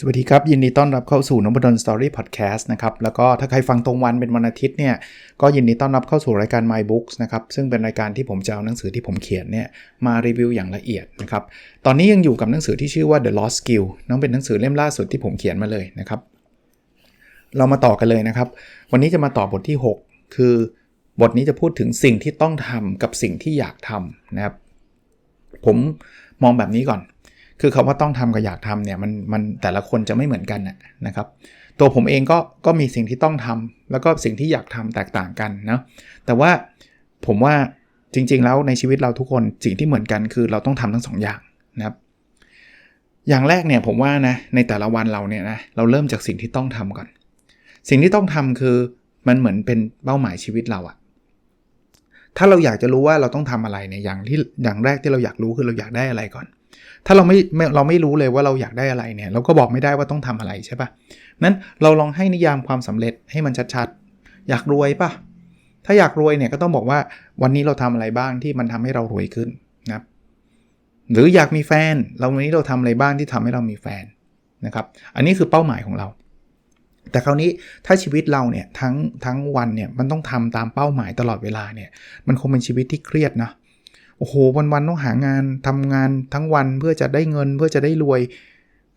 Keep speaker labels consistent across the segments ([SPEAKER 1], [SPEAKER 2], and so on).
[SPEAKER 1] สวัสดีครับ ยินดีต้อนรับเข้าสู่นพดลสตอรี่พอดแคสต์นะครับ แล้วก็ถ้าใครฟังตรงวันเป็นวันอาทิตย์เนี่ย ก็ยินดีต้อนรับเข้าสู่รายการ My Books นะครับ ซึ่งเป็นรายการที่ผมจะเอาหนังสือที่ผมเขียนเนี่ยมารีวิวอย่างละเอียดนะครับ ตอนนี้ยังอยู่กับหนังสือที่ชื่อว่า The Lost Skill น้องเป็นหนังสือเล่มล่าสุดที่ผมเขียนมาเลยนะครับ เรามาต่อกันเลยนะครับ วันนี้จะมาต่อบทที่ 6 คือบทนี้จะพูดถึงสิ่งที่ต้องทำกับสิ่งที่อยากทำนะครับ ผมมองแบบนี้ก่อน คือคาว่าต้องทำกับอยากทำเนี่ยมันมันแต่ละคนจะไม่เหมือนกันนะครับ ตัวผมเองก็ก็มีสิ่งที่ต้องทำแล้วก็สิ่งที่อยากทำแตกต่างกันนะแต่ว่าผมว่าจริง ๆ แล้วในชีวิตเราทุกคนสิ่งที่เหมือนกันคือเราต้องทำทั้งสองอย่างนะครับ อย่างแรกเนี่ยผมว่านะในแต่ละวันเราเนี่ยนะเราเริ่มจากสิ่งที่ต้องทำก่อน สิ่งที่ต้องทำคือมันเหมือนเป็นเป้าหมายชีวิตเราอะถ้าเราอยากจะรู้ว่าเราต้องทำอะไรเนี่ยอย่างที่อย่างแรกที่เราอยากรู้คือเราอยากได้อะไรก่อน ถ้าเราไม่เราไม่รู้เลยว่าเราอยากได้อะไรเนี่ยเราก็บอกไม่ได้ว่าต้องทำอะไรใช่ปะนั้นเราลองให้นิยามความสำเร็จให้มันชัดๆ อยากรวยปะถ้าอยากรวยเนี่ยก็ต้องบอกว่าวันนี้เราทำอะไรบ้างที่มันทำให้เรารวยขึ้นนะครับหรืออยากมีแฟน เราวันนี้เราทำอะไรบ้างที่ทำให้เรามีแฟนนะครับ อันนี้คือเป้าหมายของเรา แต่คราวนี้ถ้าชีวิตเราเนี่ยทั้งทั้งวันเนี่ยมันต้องทำตามเป้าหมายตลอดเวลาเนี่ยมันคงเป็นชีวิตที่เครียดนะ โอ้โหวันๆต้องหางานทำงานทั้งวันเพื่อจะได้เงินเพื่อจะได้รวย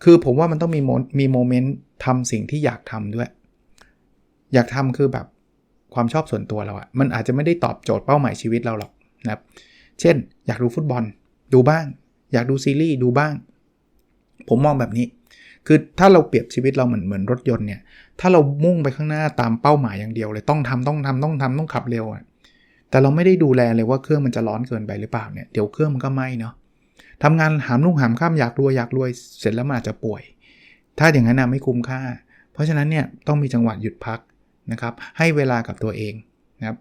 [SPEAKER 1] คือผมว่ามันต้องมีมีโมเมนต์ทำสิ่งที่อยากทำด้วย อยากทำคือแบบความชอบส่วนตัวเราอะมันอาจจะไม่ได้ตอบโจทย์เป้าหมายชีวิตเราหรอกนะครับเช่น อยากดูฟุตบอล ดูบ้าง อยากดูซีรีส์ดูบ้าง ผมมองแบบนี้ คือถ้าเราเปรียบชีวิตเราเหมือนเหมือนรถยนต์เนี่ย ถ้าเรามุ่งไปข้างหน้าตามเป้าหมายอย่างเดียวเลยต้องทำต้องทำต้องทำต้องขับเร็วอะ แต่เราไม่ได้ดูแลเลยว่าเครื่องมันจะร้อนเกินไปหรือเปล่าเนี่ย เดี๋ยวเครื่องมันก็ไหม้เนาะทำงานหามลุ่งหามข้ามอยากรวยอยากรวยเสร็จแล้วมันอาจจะป่วย ถ้าอย่างนั้นนะไม่คุ้มค่า เพราะฉะนั้นเนี่ยต้องมีจังหวะหยุดพักนะครับ ให้เวลากับตัวเองนะครับ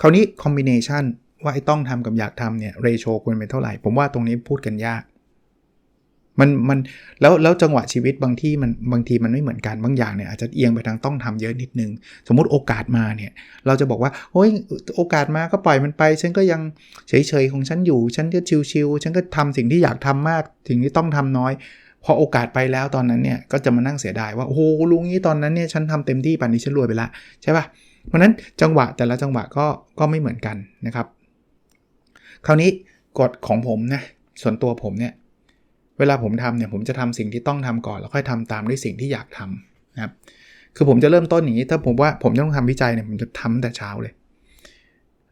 [SPEAKER 1] คราวนี้คอมบิเนชันว่าไอ้ต้องทำกับอยากทำเนี่ยเรโชควรเป็นเท่าไหร่ ผมว่าตรงนี้พูดกันยาก มันมันแล้วแล้วจังหวะชีวิตบางที่มันบางทีมันไม่เหมือนกันบางอย่างเนี่ยอาจจะเอียงไปทางต้องทำเยอะนิดนึง สมมุติโอกาสมาเนี่ยเราจะบอกว่าโอ้ยโอกาสมาก็ปล่อยมันไป ฉันก็ยังเฉยๆของฉันอยู่ ฉันก็ชิวๆฉันก็ทำสิ่งที่อยากทำมากสิ่งที่ต้องทำน้อยพอโอกาสไปแล้วตอนนั้นเนี่ยก็จะมานั่งเสียดายว่าโอ้โหลุงนี้ตอนนั้นเนี่ยฉันทำเต็มที่ป่านนี้ฉันรวยไปล้วใช่ปะ่ะเพราะนั้นจังหวะแต่ละจังหวะก็ก็ไม่เหมือนกันนะครับ คราวนี้กฎของผมนะส่วนตัวผมเนี่ย เวลาผมทำเนี่ยผมจะทำสิ่งที่ต้องทำก่อน แล้วค่อยทำตามด้วยสิ่งที่อยากทำนะครับคือผมจะเริ่มต้นอย่างนี้ถ้าผมว่าผมจะต้องทำวิจัยเนี่ยผมจะทำแต่เช้าเลย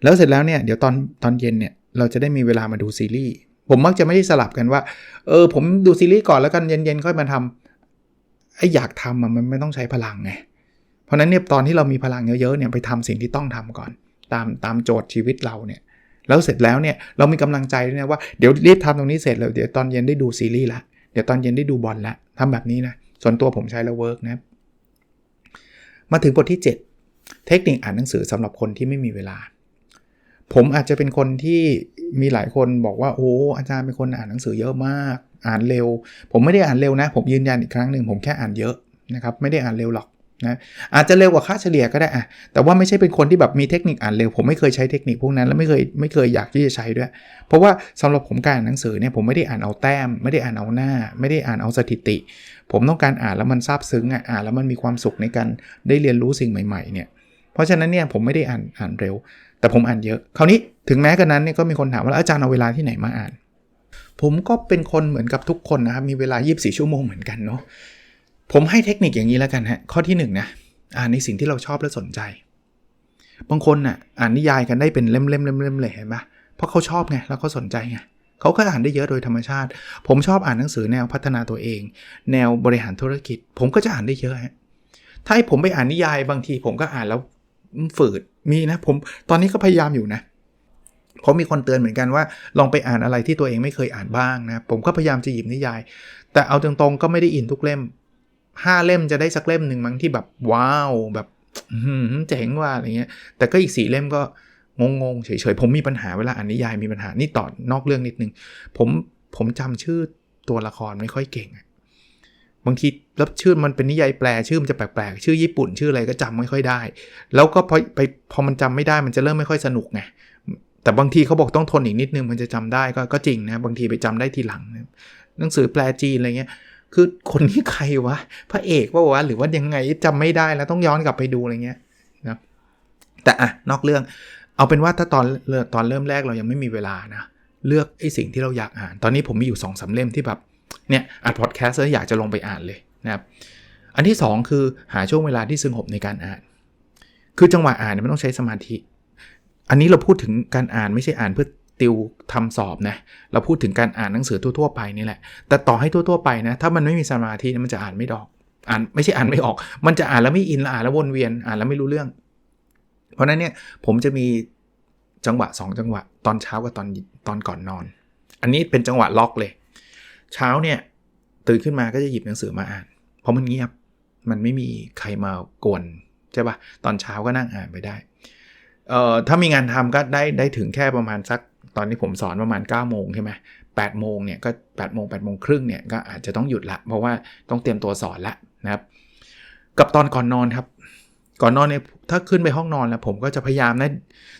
[SPEAKER 1] แล้วเสร็จแล้วเนี่ยเดี๋ยวตอนตอนเย็นเนี่ยเราจะได้มีเวลามาดูซีรีส์ผมมักจะไม่ได้สลับกันว่าเออผมดูซีรีส์ก่อนแล้วกันเย็นๆค่อยมาทำไอ้อยากทำมันไม่ต้องใช้พลังไงเพราะนั้นเนี่ยตอนที่เรามีพลังเยอะๆเนี่ยไปทำสิ่งที่ต้องทำก่อน ตามตามโจทย์ชีวิตเราเนี่ย แล้วเสร็จแล้วเนี่ยเรามีกำลังใจด้วยนะว่าเดี๋ยวรีบทำตรงนี้เสร็จแล้วเดี๋ยวตอนเย็นได้ดูซีรีส์ละเดี๋ยวตอนเย็นได้ดูบอลละทำแบบนี้นะส่วนตัวผมใช้แล้วเวิร์กนะมาถึงบทที่ 7 เทคนิคอ่านหนังสือสำหรับคนที่ไม่มีเวลา ผมอาจจะเป็นคนที่มีหลายคนบอกว่าโอ้อาจารย์เป็นคนอ่านหนังสือเยอะมาก อ่านเร็ว ผมไม่ได้อ่านเร็วนะ ผมยืนยันอีกครั้งหนึ่งผมแค่อ่านเยอะนะครับไม่ได้อ่านเร็วหรอก นะอาจจะเร็วกว่าค่าเฉลี่ยก็ได้อะแต่ว่าไม่ใช่เป็นคนที่แบบมีเทคนิคอ่านเร็ว ผมไม่เคยใช้เทคนิคพวกนั้น แล้วไม่เคยไม่เคยอยากที่จะใช้ด้วย เพราะว่าสำหรับผมการอ่านหนังสือเนี่ยผมไม่ได้อ่านเอาแต้ม ไม่ได้อ่านเอาหน้า ไม่ได้อ่านเอาสถิติ ผมต้องการอ่านแล้วมันซาบซึ้งอะอ่านแล้วมันมีความสุขในการได้เรียนรู้สิ่งใหม่ๆเนี่ยเพราะฉะนั้นเนี่ยผมไม่ได้อ่านอ่านเร็ว แต่ผมอ่านเยอะคราวนี้ถึงแม้กันนั้นเนี่ยก็มีคนถามว่าอาจารย์เอาเวลาที่ไหนมาอ่าน ผมก็เป็นคนเหมือนกับทุกคนนะครับมีเวลา 24 ชั่วโมงเหมือนกันเนาะ ผมให้เทคนิคอย่างนี้แล้วกันฮะ ข้อที่1นนะอ่านในสิ่งที่เราชอบและสนใจ บางคนน่ะอ่านนิยายกันได้เป็นเล่มๆเล่มๆเลยเห็นปะเพราะเขาชอบไงแล้วเขาสนใจไงเขาก็อ่านได้เยอะโดยธรรมชาติ ผมชอบอ่านหนังสือแนวพัฒนาตัวเอง แนวบริหารธุรกิจ ผมก็จะอ่านได้เยอะฮะถ้าให้ผมไปอ่านนิยายบางที ผมก็อ่านแล้วฝืดมีนะผมตอนนี้ก็พยายามอยู่นะเพราะมีคนเตือนเหมือนกันว่า ลองไปอ่านอะไรที่ตัวเองไม่เคยอ่านบ้างนะผมก็พยายามจะหยิบนิยาย แต่เอาตรงๆก็ไม่ได้อินทุกเล่ม 5เล่มจะได้สักเล่มหนึ่งมั้งที่แบบว้าวแบบเจ๋งว่าอะไรเงี้ย แต่ก็อีกสี่เล่มก็งงๆเฉยๆผมมีปัญหาเวลาอ่านนิยายมีปัญหานี่ต่อนอกเรื่องนิดนึง ผมผมจำชื่อตัวละครไม่ค่อยเก่งบางทีแล้วชื่อมันเป็นนิยายแปลชื่อมันจะแปลกๆชื่อญี่ปุ่นชื่ออะไรก็จำไม่ค่อยได้ แล้วก็พอไปพอมันจำไม่ได้มันจะเริ่มไม่ค่อยสนุกไงแต่บางทีเขาบอกต้องทนอีกนิดนึงมันจะจำได้ก็ก็จริงนะบางทีไปจำได้ทีหลังนะหนังสือแปลจีนอะไรเงี้ย คือคนนี้ใครวะ พระเอกว่าวะหรือว่ายังไงจำไม่ได้แล้วต้องย้อนกลับไปดูอะไรเงี้ยนะแต่อะนอกเรื่อง เอาเป็นว่าถ้าตอนตอนเริ่มแรกเรายังไม่มีเวลานะ เลือกไอ้สิ่งที่เราอยากอ่าน ตอนนี้ผมมีอยู่2อสาเล่มที่แบบเนี่ยอัดพอดแคสต์แล้วอยากจะลงไปอ่านเลยนะครับอันที่ 2 คือหาช่วงเวลาที่สงบในการอ่าน คือจังหวะอ่านเนี่ยมันต้องใช้สมาธิ อันนี้เราพูดถึงการอ่านไม่ใช่อ่านเพื่อ ติวทำสอบนะเราพูดถึงการอ่านหนังสือทั่วๆไปนี่แหละ แต่ต่อให้ทั่วๆไปนะถ้ามันไม่มีสมาธิมันจะอ่านไม่ออกอ่านไม่ใช่อ่านไม่ออก มันจะอ่านแล้วไม่อินแล้วอ่านแล้ววนเวียนอ่านแล้วไม่รู้เรื่อง เพราะนั้นเนี่ยผมจะมีจังหวะ 2 จังหวะ ตอนเช้ากับตอนตอนก่อนนอน อันนี้เป็นจังหวะล็อกเลย เช้าเนี่ยตื่นขึ้นมาก็จะหยิบหนังสือมาอ่าน เพราะมันเงียบมันไม่มีใครมากวนใช่ปะตอนเช้าก็นั่งอ่านไปได้เอ่อถ้ามีงานทำก็ได้ได้ถึงแค่ประมาณสัก ตอนนี้ผมสอนประมาณ9ก้าโมงใช่ไหมแปดโมงเนี่ยก็8ปดโมงแปดโมงครึ่งเนี่ยก็อาจจะต้องหยุดละ เพราะว่าต้องเตรียมตัวสอนละนะครับ กับตอนก่อนนอนครับ ก่อนนอนเนี่ยถ้าขึ้นไปห้องนอนแล้วผมก็จะพยายามนะ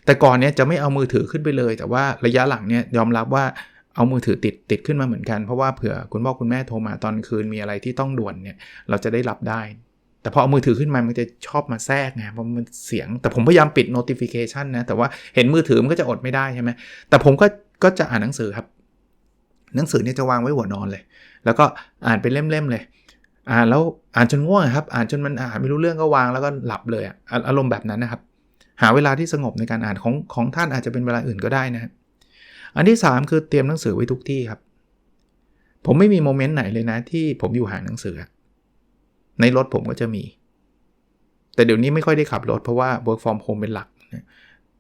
[SPEAKER 1] แต่ก่อนเนี่ยจะไม่เอามือถือขึ้นไปเลย แต่ว่าระยะหลังเนี่ยยอมรับว่าเอามือถือติดติดขึ้นมาเหมือนกัน เพราะว่าเผื่อคุณพ่อคุณแม่โทรมาตอนคืนมีอะไรที่ต้องด่วนเนี่ยเราจะได้รับได้ แต่พอเอามือถือขึ้นมา มันจะชอบมาแทรกไงเพราะมันเสียง แต่ผมพยายามปิด notification นะ แต่ว่าเห็นมือถือมันก็จะอดไม่ได้ใช่ไหมแต่ผมก็ก็จะอ่านหนังสือครับ หนังสือเนี่ยจะวางไว้หัวนอนเลย แล้วก็อ่านเป็นเล่มๆเลย อ่านแล้วอ่านจนง่วงครับ อ่านจนมันอ่านไม่รู้เรื่องก็วางแล้วก็หลับเลยอะอารมณ์แบบนั้นนะครับ หาเวลาที่สงบในการอ่านของของท่านอาจจะเป็นเวลาอื่นก็ได้นะอันที่ 3 คือเตรียมหนังสือไว้ทุกที่ครับ ผมไม่มีโมเมนต์ไหนเลยนะที่ผมอยู่ห่างหนังสือ ในรถผมก็จะมี แต่เดี๋ยวนี้ไม่ค่อยได้ขับรถเพราะว่า work from home เป็นหลัก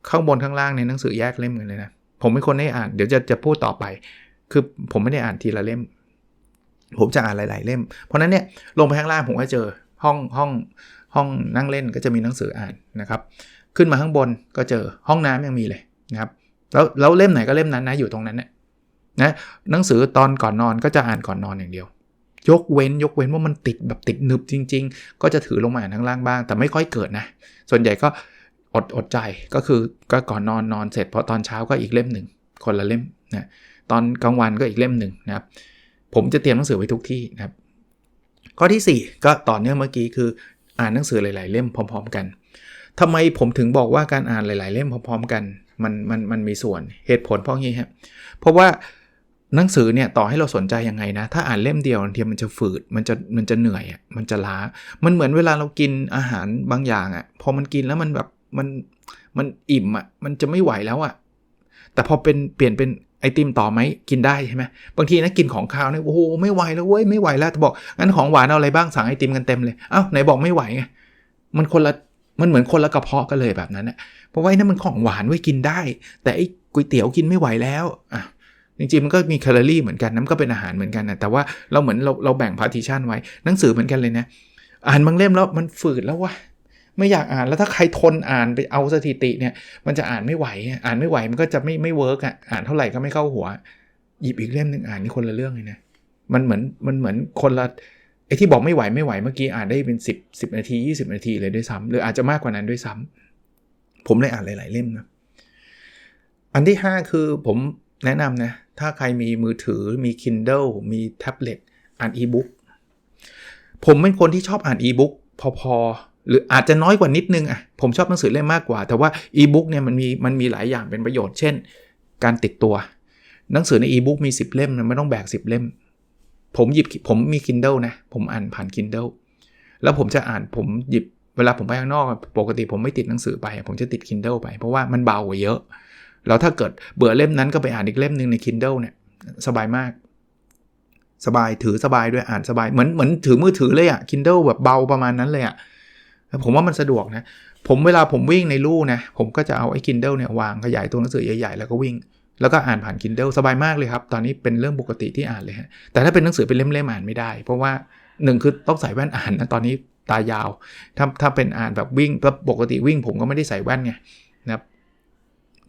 [SPEAKER 1] ข้างบนข้างล่างในหนังสือแยกเล่มกันเลยนะ ผมไม่คนได้อ่าน เดี๋ยวจะจะพูดต่อไป คือผมไม่ได้อ่านทีละเล่ม ผมจะอ่านหลาย ๆ เล่ม เพราะนั้นเนี่ยลงไปข้างล่างผมก็เจอห้องห้องห้องนั่งเล่นก็จะมีหนังสืออ่านนะครับ ขึ้นมาข้างบนก็เจอห้องน้ำยังมีเลยนะครับ แล้วแล้วเล่มไหนก็เล่มนั้นนะอยู่ตรงนั้นนี่ยนะหนังสือตอนก่อนนอนก็จะอ่านก่อนนอนอย่างเดียว ยกเว้นยกเว้นว่ามันติดแบบติดหนึบจริง ๆ ก็จะถือลงมาอ่านข้างล่างบ้าง แต่ไม่ค่อยเกิดนะ ส่วนใหญ่ก็อดอดใจก็คือก็ก่อนนอนนอนเสร็จพอตอนเช้าก็อีกเล่มหนึ่งคนละเล่มนะตอนกลางวันก็อีกเล่มหนึ่งนะครับผมจะเตรียมหนังสือไว้ทุกที่นะครับ ข้อที่ 4 ก็ต่อเนื่องเมื่อกี้คืออ่านหนังสือหลาย ๆ เล่มพร้อม ๆ กันทำไมผมถึงบอกว่าการอ่านหลาย ๆ เล่มพร้อม ๆ กัน มันมันมันมีส่วนเหตุผลเพราะงี้ครับเพราะว่า หนังสือเนี่ยต่อให้เราสนใจยังไงนะ ถ้าอ่านเล่มเดียวบางทีมันจะฝืดมันจะมันจะเหนื่อยอะมันจะล้า มันเหมือนเวลาเรากินอาหารบางอย่างอะพอมันกินแล้วมันแบบมันมันอิ่มอะมันจะไม่ไหวแล้วอะแต่พอเป็นเปลี่ยนเป็นไอติมต่อไหมกินได้ใช่ไหมบางทีนะกินของคาวเนี่ยโอ้โหไม่ไหวแล้วเว้ยไม่ไหวแล้วบอกงั้นของหวานเอาอะไรบ้างสั่งไอติมกันเต็มเลยอ้าวไหนบอกไม่ไหวไงมันคนละมันเหมือนคนละกระเพาะกันเลยแบบนั้นอะเพราะว่านั่นมันของหวานไว้กินได้ แต่ไอ้ก๋วยเตี๋ยวกินไม่ไหวแล้วอะ จริงๆมันก็มีแคลอรี่เหมือนกันน้ำก็เป็นอาหารเหมือนกันนะแต่ว่าเราเหมือนเราเราแบ่งพาร์ติชันไว้หนังสือเหมือนกันเลยนะอ่านบางเล่มแล้วมันฝืดแล้ววะไม่อยากอ่านแล้วถ้าใครทนอ่านไปเอาสถิติเนี่ย มันจะอ่านไม่ไหวอ่านไม่ไหวมันก็จะไม่ไม่เวิร์กอะอ่านเท่าไหร่ก็ไม่เข้าหัว หยิบอีกเล่มหนึ่งอ่านนี่คนละเรื่องเลยนะมันเหมือนมันเหมือนคนละไอ้ที่บอกไม่ไหวไม่ไหวเมื่อกี้อ่านได้เป็น 10 10 นาที 20 นาทีเลยด้วยซ้ำหรืออาจจะมากกว่านั้นด้วยซ้ำผมเลยอ่านหลาย ๆ เล่มนะอันที่ 5 คือผมแนะนำนะ ถ้าใครมีมือถือมี Kindle มีแท็บเล็ตอ่านอีบุ๊กผมเป็นคนที่ชอบอ่านอีบุ๊กพอๆ หรืออาจจะน้อยกว่านิดนึงอะผมชอบหนังสือเล่มมากกว่า แต่ว่าอีบุ๊กเนี่ยมันมีมันมีหลายอย่างเป็นประโยชน์ เช่น การติดตัว หนังสือในอีบุ๊กมี 10 เล่มนะไม่ต้องแบก 10 เล่ม ผมหยิบผมมี Kindle นะ ผมอ่านผ่าน Kindle แล้วผมจะอ่านผมหยิบเวลาผมไปข้างนอก ปกติผมไม่ติดหนังสือไป ผมจะติด Kindle ไป เพราะว่ามันเบากว่าเยอะ แล้วถ้าเกิดเบื่อเล่มนั้นก็ไปอ่านอีกเล่มหนึ่งใน Kindle เนี่ยสบายมาก สบายถือสบายด้วยอ่านสบายเหมือนเหมือนถือมือถือเลยอะ Kindle แบบเบาประมาณนั้นเลยอะผมว่ามันสะดวกนะ ผมเวลาผมวิ่งในลู่นะ ผมก็จะเอาไอ้ Kindle เนี่ยวางขยายตัวหนังสือใหญ่ๆ แล้วก็วิ่ง แล้วก็อ่านผ่าน Kindle สบายมากเลยครับ ตอนนี้เป็นเรื่องปกติที่อ่านเลยฮะ แต่ถ้าเป็นหนังสือเป็นเล่มๆอ่านไม่ได้ เพราะว่าหนึ่งคือต้องใส่แว่นอ่านนะตอนนี้ตายาว ถ้าถ้าเป็นอ่านแบบวิ่งปกติวิ่งผมก็ไม่ได้ใส่แว่นไง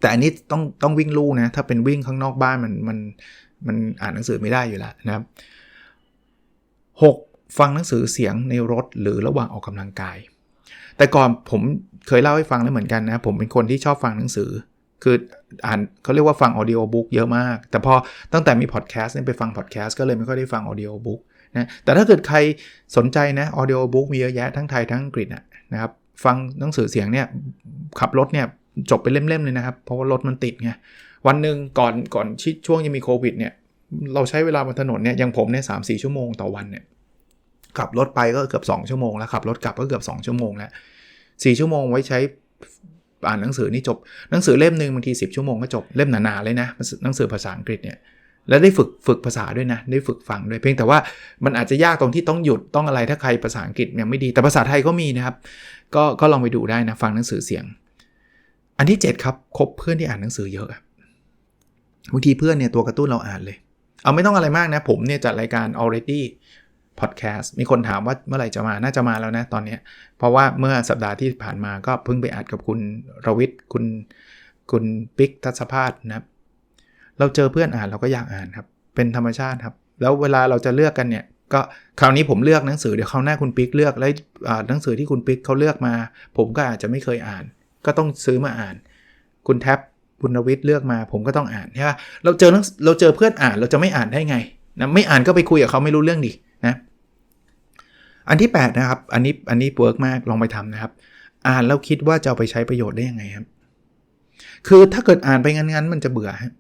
[SPEAKER 1] แต่อันนี้ต้องต้องวิ่งลู่นะ ถ้าเป็นวิ่งข้างนอกบ้านมันมันมันอ่านหนังสือไม่ได้อยู่แล้วนะครับหกฟังหนังสือเสียงในรถหรือระหว่างออกกำลังกาย แต่ก่อนผมเคยเล่าให้ฟังแล้วเหมือนกันนะ ผมเป็นคนที่ชอบฟังหนังสือ คืออ่านเขาเรียกว่าฟังออดิโอบุ๊กเยอะมาก แต่พอตั้งแต่มีพอดแคสต์ไปฟังพอดแคสต์ก็เลยไม่ค่อยได้ฟังออดิโอบุ๊กนะแต่ถ้าเกิดใครสนใจนะออดิโอบุ๊กมีเยอะแยะทั้งไทยทั้งอังกฤษนะครับ ฟังหนังสือเสียงเนี่ยขับรถเนี่ย จบไปเล่มๆเลยนะครับ เพราะว่ารถมันติดไงวันหนึ่งก่อนก่อนช่วงยังมีโควิดเนี่ยเราใช้เวลาบนถนนเนี่ยอย่างผมเนี่ยสามสี่ชั่วโมงต่อวันเนี่ยขับรถไปก็เกือบ 2 ชั่วโมงแล้วขับรถกลับก็เกือบ 2 ชั่วโมงแล้วสี่ชั่วโมงไว้ใช้อ่านหนังสือนี่จบหนังสือเล่มหนึ่งบางที 10 ชั่วโมงก็จบเล่มหนาๆเลยนะหนังสือภาษาอังกฤษเนี่ยแล้วได้ฝึกฝึกภาษาด้วยนะ ได้ฝึกฟังด้วยเพียงแต่ว่ามันอาจจะยากตรงที่ต้องหยุดต้องอะไรถ้าใครภาษาอังกฤษยังไม่ดีแต่ภาษาไทยก็มีนะครับ ก็ก็ลองไปดูได้นะฟังหนังสือเสียง อันที่ 7 ครับคบเพื่อนที่อ่านหนังสือเยอะบางทีเพื่อนเนี่ยตัวกระตุ้นเราอ่านเลย เอาไม่ต้องอะไรมากนะ ผมเนี่ยจัดรายการ already podcast มีคนถามว่าเมื่อไหร่จะมาน่าจะมาแล้วนะตอนนี้เพราะว่าเมื่อสัปดาห์ที่ผ่านมาก็เพิ่งไปอัดกับคุณรวิทย์คุณคุณปิ๊กทัศภาสนะครับเราเจอเพื่อนอ่านเราก็อยากอ่านครับ เป็นธรรมชาติครับ แล้วเวลาเราจะเลือกกันเนี่ยก็คราวนี้ผมเลือกหนังสือเดี๋ยวคราวหน้าคุณปิ๊กเลือกแล้วหนังสือที่คุณปิ๊กเขาเลือกมา ผมก็อาจจะไม่เคยอ่าน ก็ต้องซื้อมาอ่าน คุณแท็บคุณรวิทย์เลือกมาผมก็ต้องอ่านใช่ไหมเราเจอเราเจอเพื่อนอ่านเราจะไม่อ่านได้ไงนะไม่อ่านก็ไปคุยกับเขาไม่รู้เรื่องดินะอันที่ 8 นะครับ อันนี้อันนี้เวิร์กมากลองไปทำนะครับ อ่านแล้วคิดว่าจะเอาไปใช้ประโยชน์ได้ยังไงครับ คือถ้าเกิดอ่านไปงั้นๆมันจะเบื่อครับ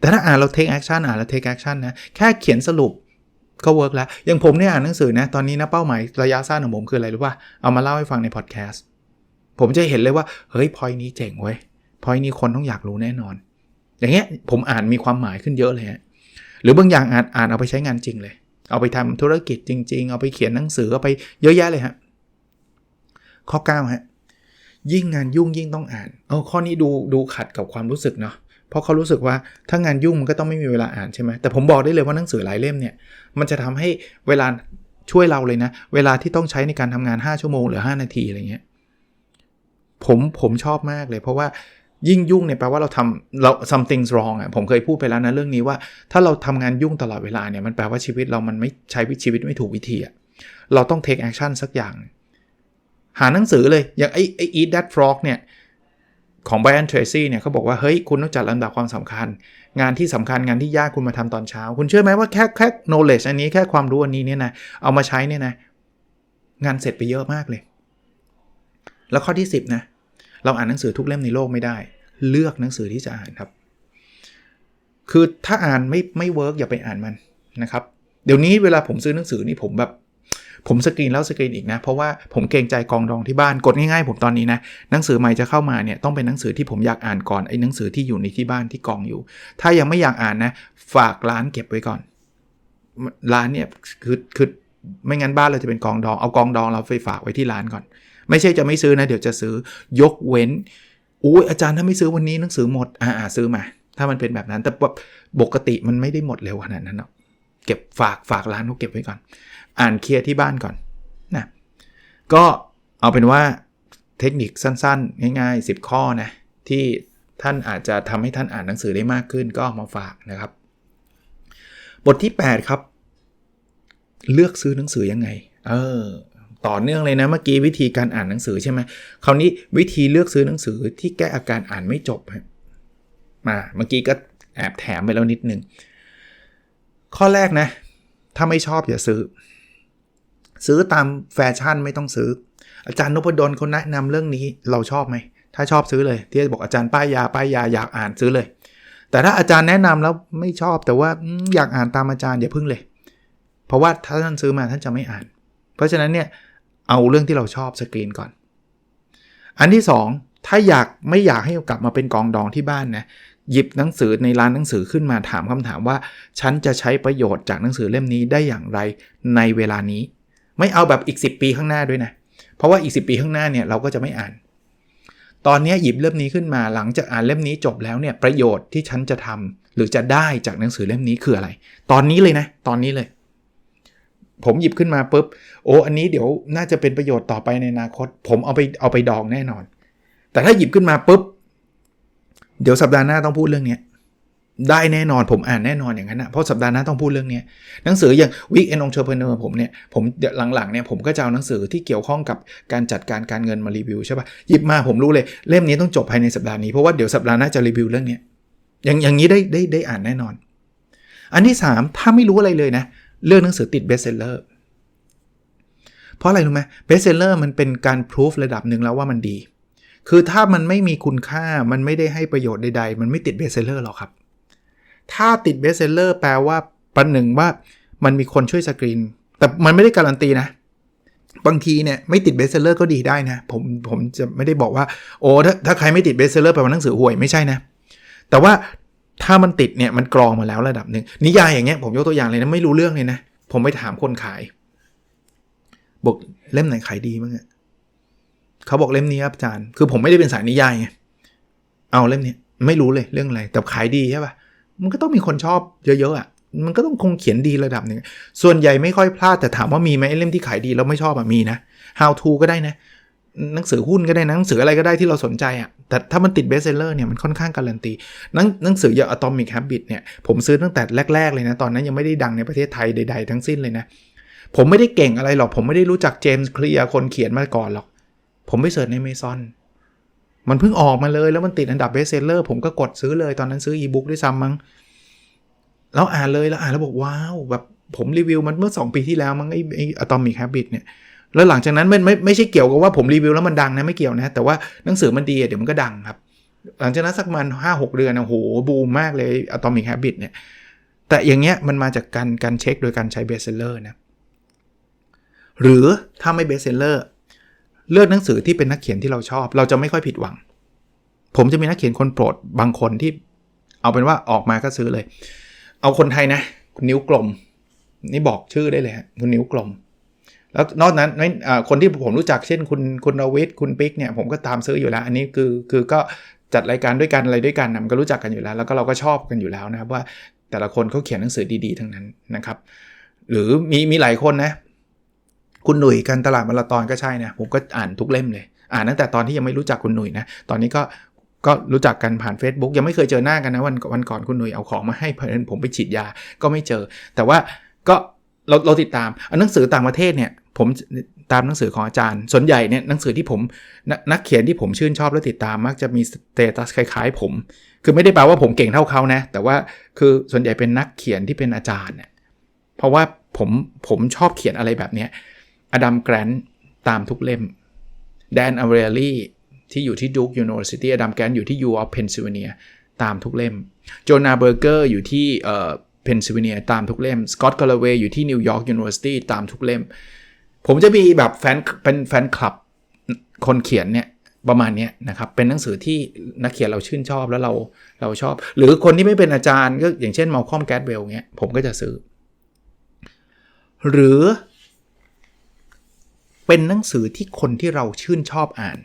[SPEAKER 1] แต่ถ้าอ่านเรา take action อ่านแล้ว take action นะแค่เขียนสรุปก็เวิร์กแล้วอย่างผมเนี่ยอ่านหนังสือนะตอนนี้นะเป้าหมายระยะสั้นของผมคืออะไรรู้ป่ะเอามาเล่าให้ฟังในพอดแคสต์ ผมจะเห็นเลยว่า เฮ้ยพอยนี้เจ๋งเว้ยพอยนี้คนต้องอยากรู้แน่นอน อย่างเงี้ยผมอ่านมีความหมายขึ้นเยอะเลยฮะหรือบางอย่างอ่านอ่านเอาไปใช้งานจริงเลย เอาไปทำธุรกิจจริง ๆ เอาไปเขียนหนังสือเอาไปเยอะแยะเลยฮะข้อ9ฮะยิ่งงานยุ่งยิ่งต้องอ่าน เออข้อนี้ดูดูขัดกับความรู้สึกเนาะเพราะเขารู้สึกว่าถ้างานยุ่งมันก็ต้องไม่มีเวลาอ่านใช่ไหมแต่ผมบอกได้เลยว่าหนังสือหลายเล่มเนี่ย มันจะทำให้เวลาช่วยเราเลยนะ เวลาที่ต้องใช้ในการทำงาน 5 ชั่วโมงหรือ 5 นาทีอะไรเงี้ย ผมผมชอบมากเลย เพราะว่ายิ่งยุ่งเนี่ยแปลว่าเราทำเรา something wrong อะผมเคยพูดไปแล้วนะเรื่องนี้ว่า ถ้าเราทำงานยุ่งตลอดเวลาเนี่ยมันแปลว่าชีวิตเรามันไม่ใช้ชีวิตไม่ถูกวิธีอะเราต้อง take action สักอย่าง หาหนังสือเลย อย่างไอ้ไอ้ eat that frog เนี่ย ของ Brian Tracy เนี่ยเขาบอกว่า เฮ้ย คุณต้องจัดลำดับความสำคัญ งานที่สำคัญงานที่ยากคุณมาทำตอนเช้า คุณเชื่อไหมว่าแค่แค่ knowledge อันนี้แค่ความรู้อันนี้เนี่ยนะเอามาใช้เนี่ยนะงานเสร็จไปเยอะมากเลย แล้วข้อที่ 10 นะ เราอ่านหนังสือทุกเล่มในโลกไม่ได้ เลือกหนังสือที่จะอ่านครับ คือถ้าอ่านไม่ไม่เวิร์กอย่าไปอ่านมันนะครับ เดี๋ยวนี้เวลาผมซื้อหนังสือนี่ผมแบบ ผมสกรีนแล้วสกรีนอีกนะ เพราะว่าผมเกรงใจกองดองที่บ้านกดง่ายๆ ผมตอนนี้นะหนังสือใหม่จะเข้ามาเนี่ยต้องเป็นหนังสือที่ผมอยากอ่านก่อนไอ้หนังสือที่อยู่ในที่บ้านที่กองอยู่ ถ้ายังไม่อยากอ่านนะ ฝากร้านเก็บไว้ก่อนร้านเนี่ยคือคือไม่งั้นบ้านเราจะเป็นกองดองเอากองดองเราไปฝากไว้ที่ร้านก่อน ไม่ใช่จะไม่ซื้อนะ เดี๋ยวจะซื้อยกเว้นอุ้ยอาจารย์ถ้าไม่ซื้อวันนี้หนังสือหมดอ่าซื้อมา ถ้ามันเป็นแบบนั้นแต่ปกติมันไม่ได้หมดเร็วขนาดนั้นหรอกเก็บฝากฝากร้านเขาเก็บไว้ก่อน อ่านเคลียร์ที่บ้านก่อนนะก็เอาเป็นว่าเทคนิคสั้นๆ ง่าย ๆ 10 ข้อนะที่ท่านอาจจะทำให้ท่านอ่านหนังสือได้มากขึ้นก็มาฝากนะครับ บทที่ 8 ครับ เลือกซื้อหนังสือยังไง เออ ต่อเนื่องเลยนะเมื่อกี้วิธีการอ่านหนังสือใช่ไหมคราวนี้วิธีเลือกซื้อหนังสือที่แก้อาการอ่านไม่จบมาเมื่อกี้ก็แอบแถมไปแล้วนิดนึงข้อแรกนะ ถ้าไม่ชอบอย่าซื้อ ซื้อตามแฟชั่นไม่ต้องซื้อ อาจารย์นพดลเขาแนะนำเรื่องนี้เราชอบไหม ถ้าชอบซื้อเลย ที่บอกอาจารย์ป้ายยาป้ายยาอยากอ่านซื้อเลย แต่ถ้าอาจารย์แนะนำแล้วไม่ชอบแต่ว่าอยากอ่านตามอาจารย์อย่าพึ่งเลย เพราะว่าถ้าท่านซื้อมาท่านจะไม่อ่าน เพราะฉะนั้นเนี่ย เอาเรื่องที่เราชอบสกรีนก่อน อันที่ 2 ถ้าอยากไม่อยากให้กลับมาเป็นกองดองที่บ้านนะหยิบหนังสือในร้านหนังสือขึ้นมาถามคำถามว่า ฉันจะใช้ประโยชน์จากหนังสือเล่มนี้ได้อย่างไรในเวลานี้ ไม่เอาแบบอีก 10 ปีข้างหน้าด้วยนะ เพราะว่าอีก 10 ปีข้างหน้าเนี่ยเราก็จะไม่อ่าน ตอนนี้หยิบเล่มนี้ขึ้นมาหลังจากอ่านเล่มนี้จบแล้วเนี่ยประโยชน์ที่ฉันจะทำหรือจะได้จากหนังสือเล่มนี้คืออะไร ตอนนี้เลยนะ ตอนนี้เลย ผมหยิบขึ้นมาปุ๊บโอ้อันนี้เดี๋ยวน่าจะเป็นประโยชน์ต่อไปในอนาคต ผมเอาไปเอาไปดองแน่นอน แต่ถ้าหยิบขึ้นมาปุ๊บเดี๋ยวสัปดาห์หน้าต้องพูดเรื่องนี้ได้แน่นอนผมอ่านแน่นอนอย่างนั้นนะเพราะสัปดาห์หน้าต้องพูดเรื่องนี้หนังสืออย่าง Weekend Entrepreneur ผมเนี่ยผมหลังๆเนี่ยผมก็จะเอาหนังสือที่เกี่ยวข้องกับการจัดการการเงินมารีวิวใช่ปะหยิบมาผมรู้เลยเล่มนี้ต้องจบภายในสัปดาห์นี้เพราะว่าเดี๋ยวสัปดาห์หน้าจะรีวิวเรื่องนี้อย่างอย่างนี้ได้ได้ได้อ่านแน่นอน อันที่ 3 ถ้าไม่รู้อะไรเลยนะ เลือกหนังสือติดเบสเซลเลอร์เพราะอะไรรู้ไหมเบสเซลเลอร์มันเป็นการพิสูจระดับหนึ่งแล้วว่ามันดี คือถ้ามันไม่มีคุณค่ามันไม่ได้ให้ประโยชน์ใดๆ มันไม่ติดเบสเซลเลอร์หรอกครับ ถ้าติดเบสเซลเลอร์แปลว่าประหนึ่งว่ามันมีคนช่วยสกรีน แต่มันไม่ได้การันตีนะบางทีเนี่ยไม่ติดเบสเซลเลอร์ก็ดีได้นะ ผมผมจะไม่ได้บอกว่า โอ้ถ้าถ้าใครไม่ติดเบสเซลเลอร์แปลว่าหนังสือห่วยไม่ใช่นะ แต่ว่า ถ้ามันติดเนี่ยมันกรองมาแล้วระดับหนึ่งนิยายอย่างเงี้ยผมยกตัวอย่างเลยนะไม่รู้เรื่องเลยนะ ผมไปถามคนขาย บอกเล่มไหนขายดีมั้งเขาบอกเล่มนี้ครับอาจารย์ คือผมไม่ได้เป็นสายนิยายไงเอาเล่มนี้ไม่รู้เลยเรื่องอะไร แต่ขายดีใช่ปะมันก็ต้องมีคนชอบเยอะๆอะมันก็ต้องคงเขียนดีระดับหนึ่งส่วนใหญ่ไม่ค่อยพลาดแต่ถามว่ามีไหมเล่มที่ขายดีแล้วไม่ชอบอะมีนะ how to ก็ได้นะ หนังสือหุ้นก็ได้นะหนังสืออะไรก็ได้ที่เราสนใจอะแต่ถ้ามันติดเบสเซลเลอร์เนี่ยมันค่อนข้างการันตีหนังหนังสืออย่าง Atomic Habit เนี่ยผมซื้อตั้งแต่แรก ๆ เลยนะ ตอนนั้นยังไม่ได้ดังในประเทศไทยใด ๆ ทั้งสิ้นเลยนะ ผมไม่ได้เก่งอะไรหรอก ผมไม่ได้รู้จักเจมส์เคลียร์คนเขียนมาก่อนหรอก ผมไปเสิร์ชในเมซอนมันเพิ่งออกมาเลยแล้วมันติดอันดับเบสเซลเลอร์ผมก็กดซื้อเลยตอนนั้นซื้ออีบุ๊กด้วยซ้ำมั้งแล้วอ่านเลยแล้วอ่านแล้วบอกว้าวแบบผมรีวิวมันเมื่อ 2 ปีที่แล้วมั้งไอ้ไอ้ Atomic Habit เนี่ย แล้วหลังจากนั้นไม่ไม่ไม่ใช่เกี่ยวกับว่าผมรีวิวแล้วมันดังนะไม่เกี่ยวนะ แต่ว่าหนังสือมันดีเดี๋ยวมันก็ดังครับ หลังจากนั้นสักมันห้าหกเดือนนะโหบูมมากเลย Atomic Habit เนี่ย แต่อย่างเงี้ยมันมาจากการการเช็คโดยการใช้เบสเซลเลอร์นะ หรือถ้าไม่เบสเซลเลอร์เลือกหนังสือที่เป็นนักเขียนที่เราชอบ เราจะไม่ค่อยผิดหวัง ผมจะมีนักเขียนคนโปรดบางคนที่เอาเป็นว่าออกมาก็ซื้อเลย เอาคนไทยนะ คุณนิ้วกลม นี่บอกชื่อได้เลยฮะคุณนิ้วกลม แล้วนอกนั้นคนที่ผมรู้จักเช่น คุณคุณรวิทคุณปิ๊กเนี่ยผมก็ตามซื้ออยู่แล้ว อันนี้คือคือก็จัดรายการด้วยกันอะไรด้วยกันนะมันก็รู้จักกันอยู่แล้ว แล้วก็เราก็ชอบกันอยู่แล้วนะครับว่าแต่ละคนเขาเขียนหนังสือดีๆ ทั้งนั้นนะครับ หรือมีมีหลายคนนะ คุณหนุ่ยกันตลาดมาราตอนก็ใช่นะผมก็อ่านทุกเล่มเลย อ่านตั้งแต่ตอนที่ยังไม่รู้จักคุณหนุ่ยนะตอนนี้ก็ก็รู้จักกันผ่าน Facebook ยังไม่เคยเจอหน้ากันนะวันวันก่อนคุณหนุ่ยเอาของมาให้เพื่อนผมไปฉีดยาก็ไม่เจอ แต่ว่าก็เราเราติดตามหนังสือต่างประเทศเนี่ย ผมตามหนังสือของอาจารย์ ส่วนใหญ่เนี่ยหนังสือที่ผมนนักเขียนที่ผมชื่นชอบและติดตามมักจะมีสเตตัสคล้ายๆ ผม คือไม่ได้แปลว่าผมเก่งเท่าเขานะ แต่ว่าคือส่วนใหญ่เป็นนักเขียนที่เป็นอาจารย์เนี่ยเพราะว่าผมผมชอบเขียนอะไรแบบเนี้ยอดัมแกรนตามทุกเล่มแดนอเวเรลี่ที่อยู่ที่ดู k ยูนิเวอร์ซิตี้อดัมแกรนอยู่ที่ U of Pennsylvania ตามทุกเล่มโจนาเบอร์เกอร์อยู่ที่เอ่อเพนซิลเวเนียตามทุกเล่มสกอตต์กอลเวย์อยู่ที่นิวยอร์กยูนิเวอร์ซิตี้ตามทุกเล่ม ผมจะมีแบบแฟนเป็นแฟนคลับคนเขียนเนี่ยประมาณนี้นะครับ เป็นหนังสือที่นักเขียนเราชื่นชอบแล้วเราเราชอบ หรือคนที่ไม่เป็นอาจารย์ก็อย่างเช่นมาคอมแกดเวลเงี้ยผมก็จะซื้อ หรือ เป็นหนังสือที่คนที่เราชื่นชอบอ่าน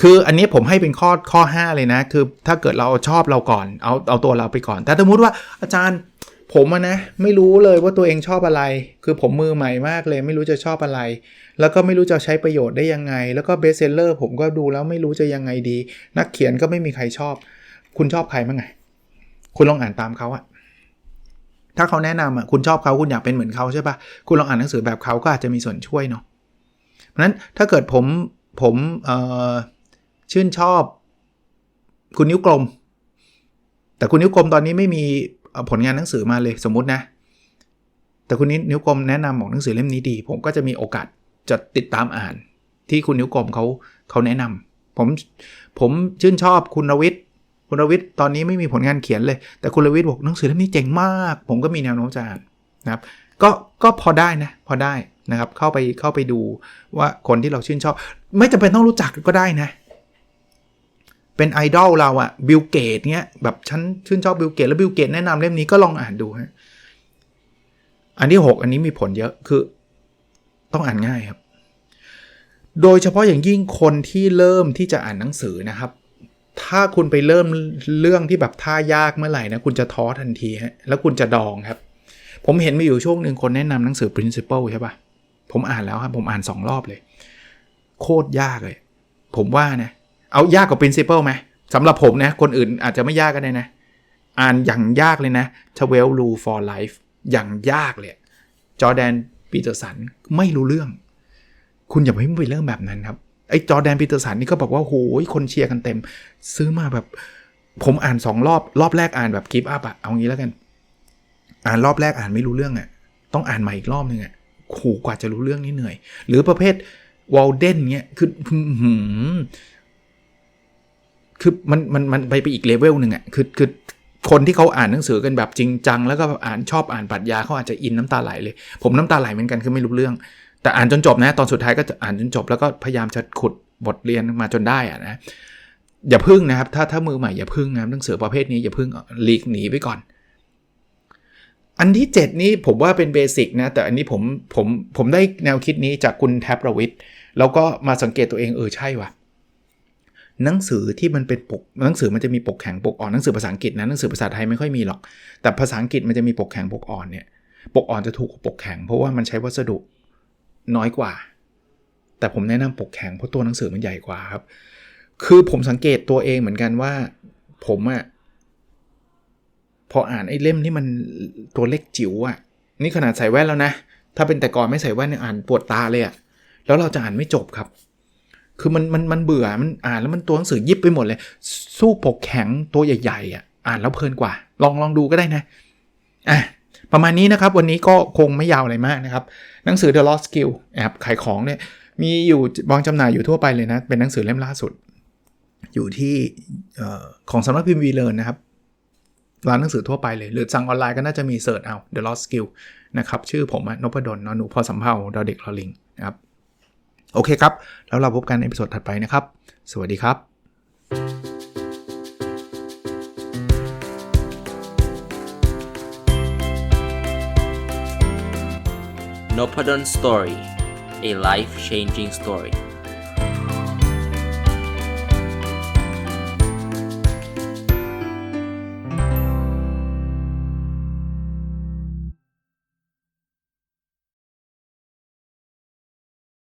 [SPEAKER 1] คืออันนี้ผมให้เป็นข้อข้อ 5 เลยนะ คือถ้าเกิดเราชอบเราก่อน เอาเอาตัวเราไปก่อน แต่สมมติว่าอาจารย์ ผมอะนะไม่รู้เลยว่าตัวเองชอบอะไร คือผมมือใหม่มากเลย ไม่รู้จะชอบอะไร แล้วก็ไม่รู้จะใช้ประโยชน์ได้ยังไง แล้วก็เบสเซลเลอร์ผมก็ดูแล้วไม่รู้จะยังไงดี นักเขียนก็ไม่มีใครชอบ คุณชอบใครบ้างไง คุณลองอ่านตามเขาอะถ้าเขาแนะนำอะคุณชอบเขาคุณอยากเป็นเหมือนเขาใช่ปะคุณลองอ่านหนังสือแบบเขาก็อาจจะมีส่วนช่วยเนาะเพราะนั้นถ้าเกิดผมผมเอ่อชื่นชอบ คุณนิ้วกลม แต่คุณนิ้วกลมตอนนี้ไม่มี ผลงานหนังสือมาเลยสมมุตินะ แต่คุณนิ้วกลมแนะนำบอกหนังสือเล่มนี้ดี ผมก็จะมีโอกาสจะติดตามอ่าน ที่คุณนิ้วกลมเขาเขาแนะนำผมผมชื่นชอบคุณรวิทย์คุณรวิทย์ตอนนี้ไม่มีผลงานเขียนเลย แต่คุณรวิทย์บอกหนังสือเล่มนี้เจ๋งมาก ผมก็มีแนวโน้มจะอ่านนะครับก็ก็พอได้นะพอได้นะครับเข้าไปเข้าไปดูว่าคนที่เราชื่นชอบ ไม่จำเป็นต้องรู้จักก็ได้นะ เป็นไอดอลเราอะบิลเกตเนี้ยแบบฉันชื่นชอบบิลเกตแล้วบิลเกตแนะนำเล่มนี้ก็ลองอ่านดูฮะอันที่ 6 อันนี้มีผลเยอะคือต้องอ่านง่ายครับ โดยเฉพาะอย่างยิ่งคนที่เริ่มที่จะอ่านหนังสือนะครับ ถ้าคุณไปเริ่มเรื่องที่แบบท่ายากเมื่อไหร่นะคุณจะท้อทันทีฮะแล้วคุณจะดองครับ ผมเห็นมีอยู่ช่วงหนึ่งคนแนะนำหนังสือ principle ใช่ปะผมอ่านแล้วครับผมอ่านสองรอบเลย โคตรยากเลย ผมว่านะ เอายากกว่า principle ไหมสำหรับผมนะ คนอื่นอาจจะไม่ยากก็ได้นะ อ่านอย่างยากเลยนะ12 Rule for Life อย่างยากเลย จอแดนปีเตอร์สันไม่รู้เรื่อง คุณอย่าไปไปเรื่องแบบนั้นครับ ไอ้จอแดนปีเตอร์สันนี่ก็บอกว่าโหยคนเชียร์กันเต็ม ซื้อมาแบบ ผมอ่านสองรอบรอบแรกอ่านแบบกิฟต์อัพอะเอางี้แล้วกัน อ่านรอบแรกอ่านไม่รู้เรื่องอะต้องอ่านใหม่อีกรอบนึงอะโหกว่าจะรู้เรื่องนี่เหนื่อย หรือประเภทวอลเดนเงี้ยคือ คือมันมันมันไปไปอีกเลเวลหนึ่งอะคือคือคนที่เขาอ่านหนังสือกันแบบจริงจัง แล้วก็อ่านชอบอ่านปรัชญาเขาอาจจะอินน้ำตาไหลเลย ผมน้ำตาไหลเหมือนกันคือไม่รู้เรื่อง แต่อ่านจนจบนะ ตอนสุดท้ายก็จะอ่านจนจบ แล้วก็พยายามจะขุดบทเรียนมาจนได้อะนะอย่าพึ่งนะครับ ถ้าถ้ามือใหม่อย่าพึ่งนะหนังสือประเภทนี้อย่าพึ่งหลีกหนีไปก่อน อันที่ 7 นี้ผมว่าเป็นเบสิกนะ แต่อันนี้ผมผมผมได้แนวคิดนี้จากคุณแท็บประวิทย์แล้วก็มาสังเกตตัวเองเออใช่ว่ะ หนังสือที่มันเป็นปกหนังสือมันจะมีปกแข็งปกอ่อนหนังสือภาษาอังกฤษนะหนังสือภาษาไทยไม่ค่อยมีหรอก แต่ภาษาอังกฤษมันจะมีปกแข็งปกอ่อนเนี่ยปกอ่อนจะถูกกว่าปกแข็งเพราะว่ามันใช้วัสดุน้อยกว่า แต่ผมแนะนำปกแข็งเพราะตัวหนังสือมันใหญ่กว่าครับ คือผมสังเกตตัวเองเหมือนกันว่า ผมอะพออ่านไอ้เล่มที่มันตัวเล็กจิ๋วอะนี่ขนาดใส่แว่นแล้วนะ ถ้าเป็นแต่ก่อนไม่ใส่แว่นเนี่ยอ่านปวดตาเลยอะแล้วเราจะอ่านไม่จบครับ คือมันมันมันเบื่อมันอ่านแล้วมันตัวหนังสือยิบไปหมดเลย สู้ปกแข็งตัวใหญ่ๆอะอ่านแล้วเพลินกว่า ลองลองดูก็ได้นะอะประมาณนี้นะครับ วันนี้ก็คงไม่ยาวอะไรมากนะครับ หนังสือ The Lost Skill แอบขายของเนี่ยมีอยู่วางจำหน่ายอยู่ทั่วไปเลยนะ เป็นหนังสือเล่มล่าสุด อยู่ที่ของสำนักพิมพ์วีเลนนะครับร้านหนังสือทั่วไปเลย หรือสั่งออนไลน์ก็น่าจะมีเสิร์ชเอา The Lost Skill นะครับ ชื่อผมนพดลนหนูพอสำเภาดอเด็กลอลิงนะครับ โอเคครับ แล้วเราพบกันในอพิโซดถัดไปนะครับ สวัสดีครับ
[SPEAKER 2] n o p a d o n Story, a life changing story.